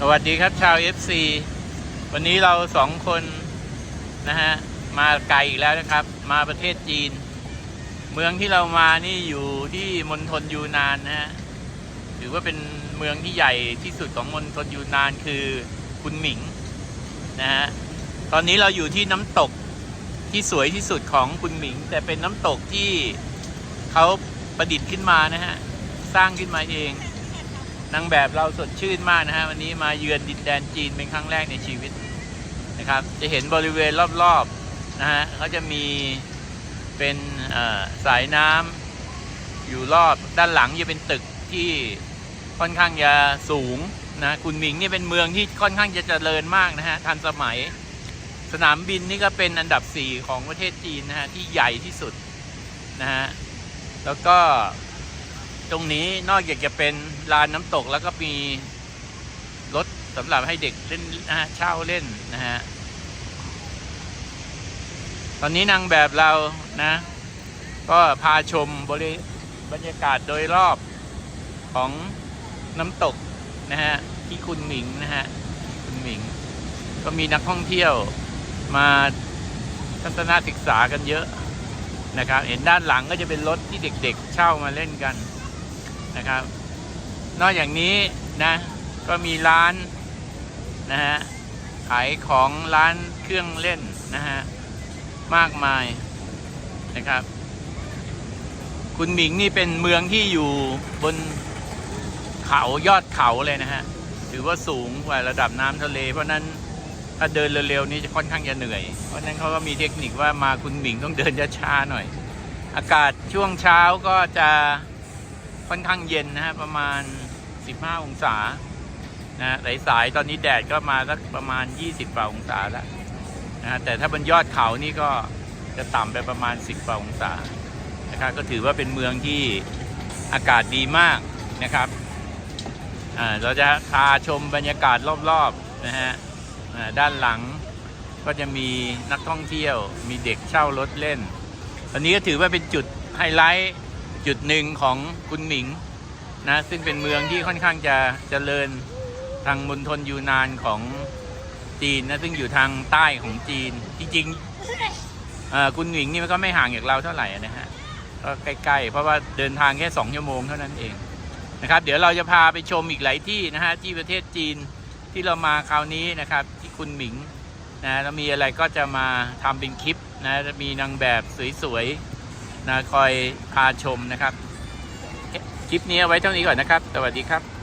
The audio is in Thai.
สวัสดีครับชาว FC วันนี้เราสองคนนะฮะมาไกลอีกแล้วนะครับ มาประเทศจีน เมืองที่เรามานี่อยู่ที่มณฑลยูนานนะฮะถือว่าเป็นเมืองที่ใหญ่ที่สุดของมณฑลยูนานคือคุนหมิงนะฮะตอนนี้เราอยู่ที่น้ำตกที่สวยที่สุดของคุนหมิง แต่เป็นน้ำตกที่เขาประดิษฐ์ขึ้นมานะฮะสร้างขึ้นมาเอง นางแบบเราสดชื่นมากนะฮะวันนี้มาเยือนดินแดนจีนเป็นครั้งแรกในชีวิตนะครับ จะเห็นบริเวณรอบๆนะฮะเขาจะมีเป็นอ่อสายน้ำอยู่รอบด้านหลังจะเป็นตึกที่ค่อนข้างจะสูงนะคุนหมิงนี่เป็นเมืองที่ค่อนข้างจะเจริญมากนะฮะทันสมัย สนามบินนี่ก็เป็นอันดับ 4 ของประเทศจีนนะฮะที่ใหญ่ที่สุดนะฮะแล้วก็ ตรงนี้นอกจากจะเป็นลานน้ำตกแล้วก็มีรถสำหรับให้เด็กเล่นเช่าเล่นนะฮะ ตอนนี้นางแบบเรานะ ก็พาชมบริบรรยากาศโดยรอบของน้ำตกนะฮะ ที่คุณหมิงนะฮะ คุณหมิง ก็มีนักท่องเที่ยวมาทัศนศึกษากันเยอะนะครับ เห็นด้านหลังก็จะเป็นรถที่เด็กๆ เช่ามาเล่นกัน นะครับ นอกจากนี้นะ ก็มีร้านนะฮะขายของร้านเครื่องเล่นนะฮะมากมายนะครับ คุณหมิงนี่เป็นเมืองที่อยู่บนเขายอดเขาเลยนะฮะถือว่าสูงกว่าระดับน้ำทะเล เพราะนั้นถ้าเดินเร็วๆนี่จะค่อนข้างจะเหนื่อย เพราะฉะนั้นเขาก็มีเทคนิคว่ามาคุณหมิงต้องเดินช้าๆหน่อย อากาศช่วงเช้าก็จะ ค่อนข้างเย็นนะฮะประมาณ 15 องศานะสายๆตอนนี้แดดก็มาสักประมาณ 20กว่าองศาแล้วนะฮะแต่ถ้าบนยอดเขานี่ก็จะต่ำไปประมาณ 10กว่าองศานะครับก็ถือว่าเป็นเมืองที่อากาศดีมากนะครับอ่าเราจะพาชมบรรยากาศรอบๆนะฮะด้านหลังก็จะมีนักท่องเที่ยวมีเด็กเช่ารถเล่น อันนี้ก็ถือว่าเป็นจุดไฮไลท์ จุดหนึ่งของคุณหมิงนะซึ่งเป็นเมืองที่ค่อนข้างจะเจริญทางมณฑลยูนานของจีนนะซึ่งอยู่ทางใต้ของจีนจริงๆคุณหมิงนี่มันก็ไม่ห่างจากเราเท่าไหร่นะฮะก็ใกล้ๆ เพราะว่าเดินทางแค่สองชั่วโมงเท่านั้นเองนะครับ เดี๋ยวเราจะพาไปชมอีกหลายที่นะฮะที่ประเทศจีนที่เรามาคราวนี้นะครับที่คุณหมิงนะแล้วมีอะไรก็จะมาทำเป็นคลิปนะมีนางแบบสวยๆ นะคอยพาชมนะครับ คลิปนี้เอาไว้เท่านี้ก่อนนะครับ สวัสดีครับ